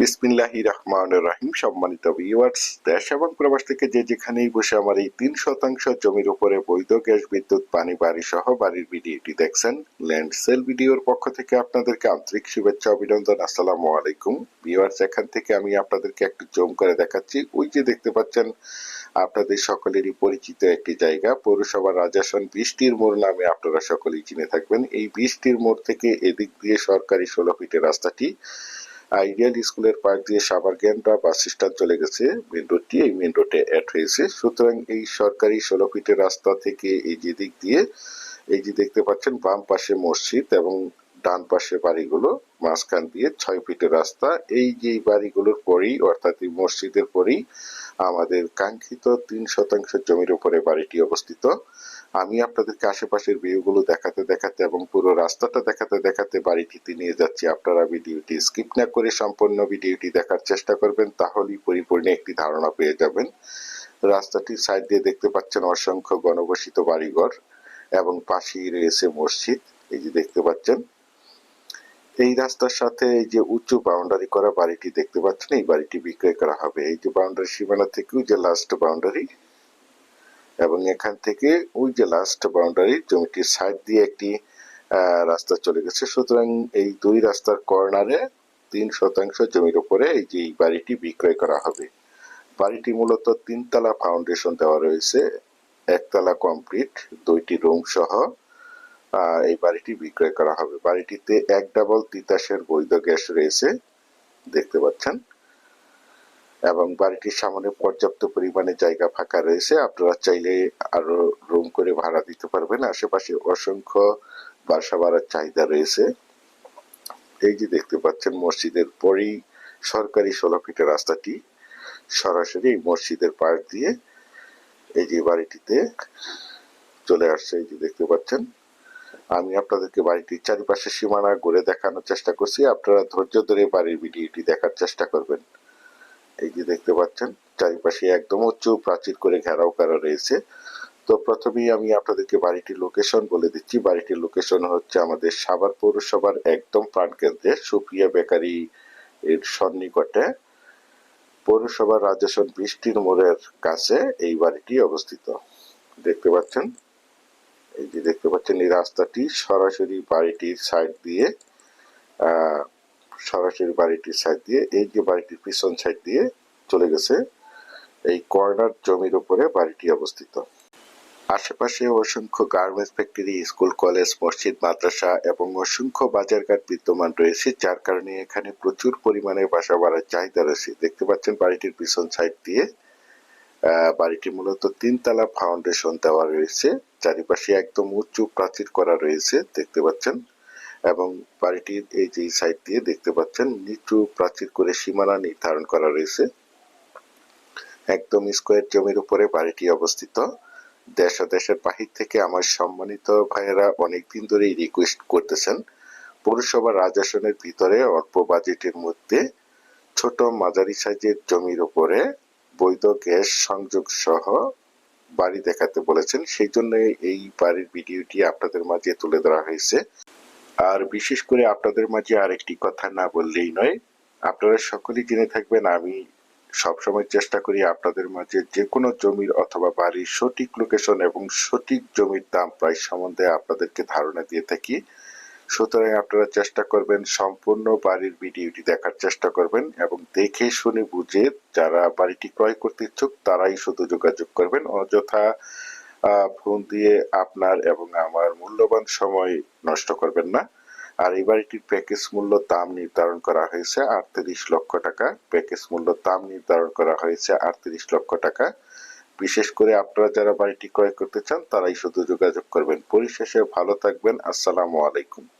বিসমিল্লাহি রহমান রাহিম, সম্মানিত ভিউয়ার্স দেশ এবং প্রবাস থেকে যে যেখানেই বসে আমার এই তিন শতাংশ জমির উপরে বৈধ গ্যাস, বিদ্যুৎ, পানি, বাড়ি সহ বাড়ির ভিডিওটি দেখছেন। ল্যান্ড সেল ভিডিওর পক্ষ থেকে আপনাদেরকে আন্তরিক শুভেচ্ছা, অভিনন্দন। আসসালামু আলাইকুম। ভিউয়ার্স এখান থেকে আমি আপনাদেরকে একটু জম করে দেখাচ্ছি। ওই যে দেখতে পাচ্ছেন, আপনাদের সকলেরই পরিচিত একটি জায়গা, পৌরসভার রাজাসন বৃষ্টির মোড় নামে আপনারা সকলেই চিনে থাকবেন। এই বৃষ্টির মোড় থেকে এদিক দিয়ে সরকারি ষোলো ফিটের রাস্তাটি আইডিয়াল স্কুলের পাশ দিয়ে সাবার গেন্ডা বাস স্ট্যান্ড চলে গেছে। মেন রোডটি এই মেন রোডে অ্যাড হয়েছে। সুতরাং এই সরকারি ষোলো ফিটের রাস্তা থেকে এই যে দিক দিয়ে, এই যে দেখতে পাচ্ছেন বাম পাশে মসজিদ এবং ডান পাশে বাড়িগুলো, মাঝখান দিয়ে ছয় ফিটের রাস্তা। এই যে বাড়িগুলোর পরেই, অর্থাৎ এই মসজিদের পরেই, আমাদের কাঙ্ক্ষিত তিন শতাংশ জমির উপরে বাড়িটি অবস্থিত। আমি আপনাদেরকে আশেপাশের ভিউগুলো দেখাতে দেখাতে এবং পুরো রাস্তাটা দেখাতে দেখাতে বাড়িটিতে নিয়ে যাচ্ছি। আপনারা ভিডিওটি স্কিপ না করে সম্পূর্ণ ভিডিওটি দেখার চেষ্টা করবেন, তাহলেই পরিপূর্ণ একটি ধারণা পেয়ে যাবেন। রাস্তাটির সাইড দিয়ে দেখতে পাচ্ছেন অসংখ্য গণবসিত বাড়িঘর এবং পাশেই রয়েছে মসজিদ। এই যে দেখতে পাচ্ছেন এই রাস্তার সাথে এই যে উঁচু বাউন্ডারি করা বাড়িটি দেখতে পাচ্ছেন, এই বাড়িটি বিক্রয় করা হবে। এই যে বাউন্ডারি সীমানা থেকে ওই যে লাস্ট বাউন্ডারি এবং এখান থেকে ওই যে লাস্ট বাউন্ডারি জমিটির সাইড দিয়ে একটি রাস্তা চলে গেছে। সুতরাং এই দুই রাস্তার কর্নারে তিন শতাংশ জমির উপরে এই যে এই বাড়িটি বিক্রয় করা হবে। বাড়িটি মূলত তিনতলা ফাউন্ডেশন দেওয়া রয়েছে, একতলা কমপ্লিট দুইটি রুম সহ। এই বাড়িটি বিক্রয় করা হবে। বাড়িটিতে এক ডাবল তিতাসের বৈধ গ্যাস রয়েছে, দেখতে পাচ্ছেন। এবং বাড়িটির সামনে পর্যাপ্ত পরিমাণে জায়গা ফাঁকা রয়েছে। আপনারা চাইলে আরও রুম করে ভাড়া দিতে পারবেন। আশেপাশে অসংখ্য বাসা বাড়ার চাহিদা রয়েছে। এই যে দেখতে পাচ্ছেন, মসজিদের পরেই সরকারি ষোলো ফিটের রাস্তাটি। সরাসরি এই মসজিদের পাশ দিয়ে এই যে বাড়িটিতে চলে আসছে, এই যে দেখতে পাচ্ছেন। আমি আপনাদেরকে বাড়িটির চারিপাশে সীমানা ঘুরে দেখানোর চেষ্টা করছি। আপনারা ধৈর্য ধরে বাড়ির ভিডিওটি দেখার চেষ্টা করবেন। এই যে দেখতে পাচ্ছেন, চারিপাশে একদম উঁচু প্রাচীর করে ঘেরাও করা রয়েছে। তো প্রথমেই আমি আপনাদেরকে বাড়িটির লোকেশন বলে দিচ্ছি। বাড়িটির লোকেশন হচ্ছে আমাদের সাভার পৌরসভার একদম প্রাণকেন্দ্রে সুপ্রিয়া বেকারি এর সন্নিকটে। পৌরসভার রাজস্বন বৃষ্টির মোড়ের কাছে এই বাড়িটি অবস্থিত। দেখতে পাচ্ছেন এই যে দেখতে পাচ্ছেন, এই রাস্তাটি সরাসরি বাড়িটির সাইড দিয়ে সরাসরি বাড়িটির সাইড দিয়ে, এই যে বাড়িটির পিছন সাইড দিয়ে চলে গেছে, এই কর্নার জমির উপরে বাড়িটি অবস্থিত। আশেপাশে অসংখ্য গার্মেন্টস ফ্যাক্টরি স্কুল কলেজ মসজিদ, মাদ্রাসা এবং অসংখ্য বাজারঘাট বিদ্যমান রয়েছে, যার কারণে এখানে প্রচুর পরিমাণে বাসা বাড়ার চাহিদা রয়েছে। দেখতে পাচ্ছেন বাড়িটির পিছন সাইড দিয়ে বাড়িটি মূলত তিনতলা ফাউন্ডেশন দেওয়া রয়েছে। চারিপাশে একদম উঁচু প্রাচীর করা রয়েছে, দেখতে পাচ্ছেন। এবং বাড়িটির এই যে সাইড দিয়ে দেখতে পাচ্ছেন, নিচু প্রাচীর করে সীমানা নির্ধারণ করা রয়েছে। একদম স্কোয়ার জমির উপরে বাড়িটি অবস্থিত। দেশ দেশের বাহির থেকে আমার সম্মানিত ভাইয়েরা অনেকদিন ধরেই রিকোয়েস্ট করতেছেন পৌরসভা রাজাসনের ভিতরে অল্প বাজেটের মধ্যে ছোট মাঝারি সাইজের জমির উপরে বৈধ গ্যাস সংযোগ সহ বাড়ি দেখাতে বলেছেন। সেই জন্য এই বাড়ির ভিডিওটি আপনাদের মাঝে তুলে ধরা হয়েছে। আর বিশেষ করে আপনাদের মাঝে আরেকটি কথা না বললেই নয়, আপনারা সকলেই জেনে থাকবেন, আমি সবসময় চেষ্টা করি আপনাদের মাঝে যে কোনো জমির অথবা বাড়ির সঠিক লোকেশন এবং সঠিক জমির দাম প্রাইস সম্বন্ধে আপনাদেরকে ধারণা দিয়ে থাকি। সুতরাং আপনারা চেষ্টা করবেন সম্পূর্ণ বাড়ির ভিডিওটি দেখার চেষ্টা করবেন এবং দেখে শুনে বুঝে যারা বাড়িটি ক্রয় করতে ইচ্ছুক, তারাই শুধু যোগাযোগ করবেন। অযথা ফোন দিয়ে আপনার এবং আমার মূল্যবান সময় নষ্ট করবেন না। আর এই বাড়িটির প্যাকেজ মূল্য দাম নির্ধারণ করা হয়েছে আটত্রিশ লক্ষ টাকা। প্যাকেজ মূল্য দাম নির্ধারণ করা হয়েছে আটত্রিশ লক্ষ টাকা। বিশেষ করে আপনারা যারা বাড়িটি ক্রয় করতে চান, তারাই শুধু যোগাযোগ করবেন। পরিশেষে ভালো থাকবেন। আসসালামু আলাইকুম।